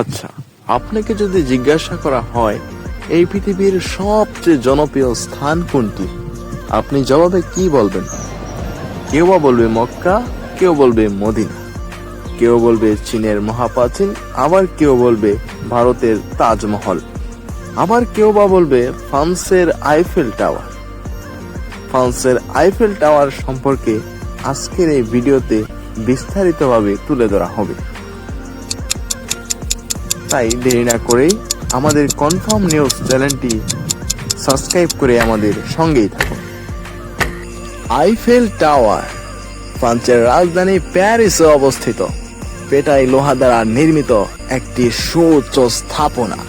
আচ্ছা আপনাকে যদি জিজ্ঞাসা করা হয়, এই পৃথিবীর সবচেয়ে জনপ্রিয় স্থান কোনটি? আপনি জবাবে কি বলবেন? কেউ বা বলবে মক্কা, কেউ বলবে মদিনা। কেউ বলবে চীনের মহাপ্রাচীন, আবার কেউ বলবে ভারতের তাজমহল। আবার কেউ বা বলবে ফ্রান্সের আইফেল টাওয়ার। ফ্রান্সের আইফেল টাওয়ার সম্পর্কে আজকের এই ভিডিওতে বিস্তারিতভাবে তুলে ধরা হবে। তাই দেরি না করেই আমাদের কনফার্ম নিউজ চ্যানেলটি সাবস্ক্রাইব করে আমাদের সঙ্গেই থাকুন। আইফেল টাওয়ার, ফ্রান্সের রাজধানী প্যারিসে অবস্থিত। পেটাই লোহা দ্বারা নির্মিত একটি সুউচ্চ স্থাপনা।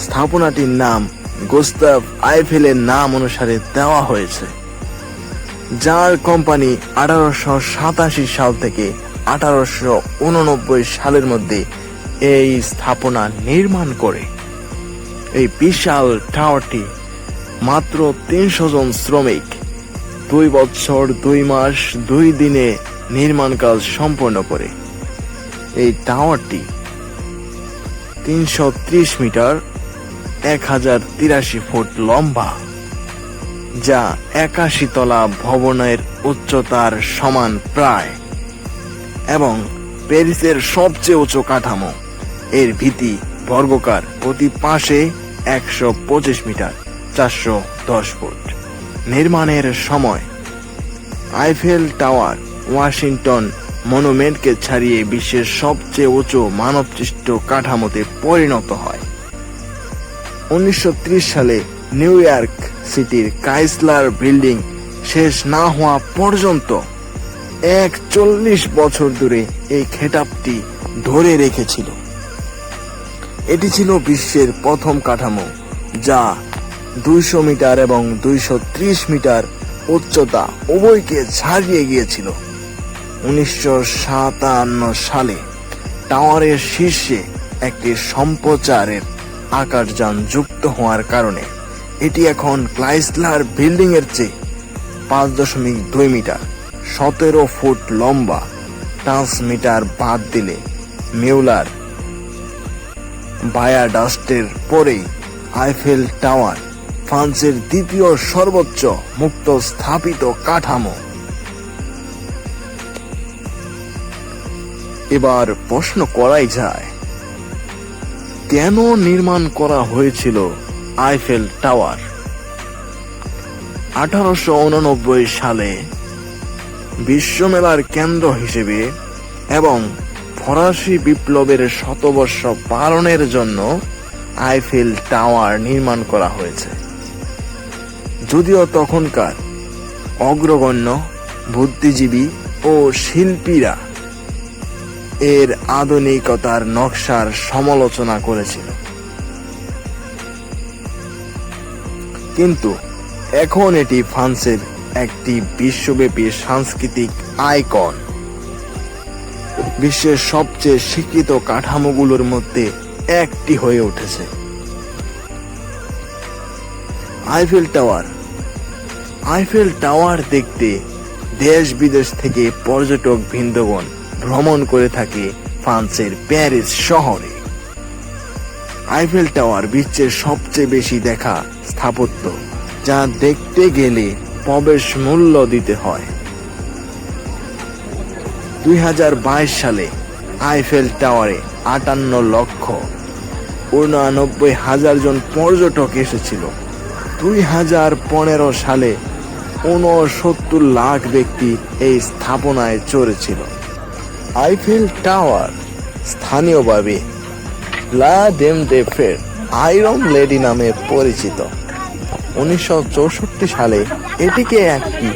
স্থাপনাটির নাম গুস্তাভ আইফেলের নাম অনুসারে দেওয়া হয়েছে। যার কোম্পানি আঠারোশো সাতাশি সাল থেকে আঠারোশো উননব্বই সালের মধ্যে এই স্থাপনা নির্মাণ করে। এই বিশাল টাওয়ারটি মাত্র তিনশো জন শ্রমিক দুই বছর, দুই মাস, দুই দিনে নির্মাণ কাজ সম্পন্ন করে। এই টাওয়ারটি তিনশো ত্রিশ মিটার, এক হাজার তিরাশি ফুট লম্বা, যা একাশি তলা ভবনের উচ্চতার সমান প্রায়, এবং প্যারিসের সবচেয়ে উঁচু কাঠামো। এর ভীতি বর্গকার প্রতি পাশে একশো পঁচিশ মিটার, চারশো দশ ফুট। নির্মাণের সময়। আইফেল টাওয়ার, ওয়াশিংটন মনুমেন্টকে ছাড়িয়ে বিশ্বের সবচেয়ে উঁচু মানবসৃষ্ট কাঠামোতে পরিণত হয়। উনিশশো ত্রিশ সালে নিউ ইয়র্ক সিটির কাইসলার বিল্ডিং শেষ না হওয়া পর্যন্ত এক চল্লিশ বছর ধরে এই খেতাবটি ধরে রেখেছিল। এটি ছিল বিশ্বের প্রথম কাঠামো, যা দুইশো মিটার এবং দুইশো ত্রিশ মিটার উচ্চতা উভয়কে ছাড়িয়ে গিয়েছিল। উনিশশো সাতান্ন সালে টাওয়ারের শীর্ষে একটি সম্প্রচারের আকারযান যুক্ত হওয়ার কারণে এটি এখন ক্লাইসলার বিল্ডিং এর চেয়ে পাঁচ দশমিক দুই মিটার, সতেরো ফুট লম্বা। ট্রান্সমিটার বাদ দিলে মিউলার বায়াডাস্টের পরেই আইফেল টাওয়ার, ফ্রান্সের দ্বিতীয় সর্বোচ্চ মুক্ত স্থাপিত কাঠামো। এবার প্রশ্ন করাই যায়, কেন নির্মাণ করা হয়েছিল আইফেল টাওয়ার? আঠারোশো উননব্বই সালে বিশ্বমেলার কেন্দ্র হিসেবে এবং ফরাসি বিপ্লবের শতবর্ষ পালনের জন্য আইফেল টাওয়ার নির্মাণ করা হয়েছে। যদিও তখনকার অগ্রগণ্য বুদ্ধিজীবী ও শিল্পীরা এর আধুনিকতার নকশার সমালোচনা করেছিল। কিন্তু এখন এটি ফ্রান্সের একটি বিশ্বব্যাপী সাংস্কৃতিক আইকন। বিশ্বের সবচেয়ে স্বীকৃত কাঠামোগুলোর মধ্যে একটি হয়ে উঠেছে। Eiffel tower. আইফেল টাওয়ার দেখতে দেশ বিদেশ থেকে পর্যটক বৃন্দগণ ভ্রমণ করে থাকে ফ্রান্সের প্যারিস শহরে। আইফেল টাওয়ার বিশ্বের সবচেয়ে বেশি দেখা স্থাপত্য, যা দেখতে গেলে প্রবেশ মূল্য দিতে হয়। দুই হাজার বাইশ সালে আইফেল টাওয়ারে আটান্ন লক্ষ উনআনব্বই হাজার জন পর্যটক এসেছিল। দুই হাজার পনেরো সালে ঊনসত্তর লাখ ব্যক্তি এই স্থাপনায় চড়েছিল। আইফেল টাওয়ার স্থানীয়ভাবে লা ডেম ডেফের আইরন লেডি নামে পরিচিত। উনিশশো চৌষট্টি সালে এটিকে একটি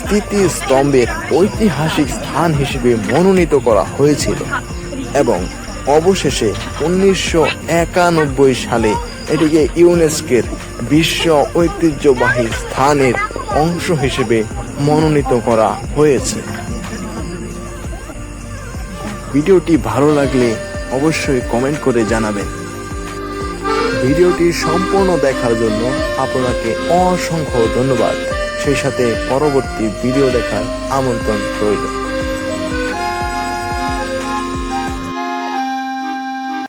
স্থিতিস্তম্ভের ঐতিহাসিক স্থান হিসেবে মনোনীত করা হয়েছিল এবং অবশেষে উনিশশো একানব্বই সালে এটিকে ইউনেস্কের বিশ্ব ঐতিহ্যবাহী স্থানের অংশ হিসেবে মনোনীত করা হয়েছে। ভিডিওটি ভালো লাগলে অবশ্যই কমেন্ট করে জানাবেন। ভিডিওটি সম্পূর্ণ দেখার জন্য আপনাকে অসংখ্য ধন্যবাদ। সেই সাথে পরবর্তী ভিডিও দেখার আমন্ত্রণ রইল।